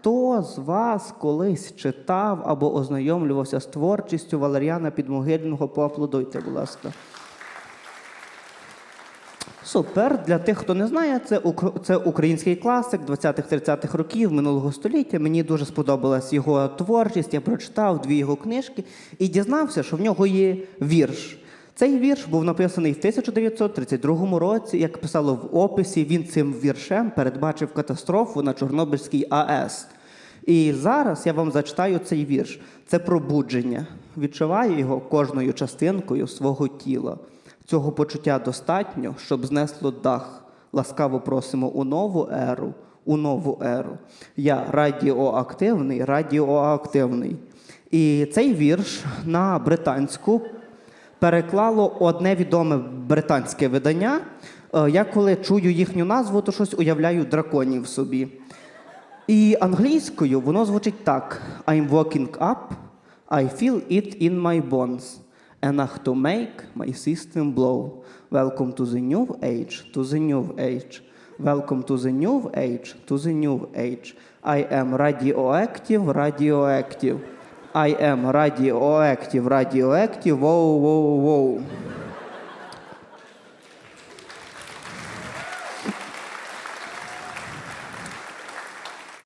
хто з вас колись читав або ознайомлювався з творчістю Валеріана Підмогильного? Поаплодуйте, будь ласка. Супер. Для тих, хто не знає, це, це український класик 20-30-х років минулого століття. Мені дуже сподобалась його творчість. Я прочитав дві його книжки і дізнався, що в нього є вірш. Цей вірш був написаний в 1932 році. Як писало в описі, він цим віршем передбачив катастрофу на Чорнобильській АЕС. І зараз я вам зачитаю цей вірш. Це пробудження. Відчуваю його кожною частинкою свого тіла. Цього почуття достатньо, щоб знесло дах. Ласкаво просимо у нову еру, у нову еру. Я радіоактивний, радіоактивний. І цей вірш на британську переклало одне відоме британське видання. Е, Я коли чую їхню назву, то щось уявляю драконів собі. І англійською воно звучить так: I'm walking up, I feel it in my bones. Enough to make my system blow. Welcome to the new age, to the new age. Welcome to the new age, to the new age. I am radioactive, radioactive. I am radioactive, radioactive, wow, wow, wow.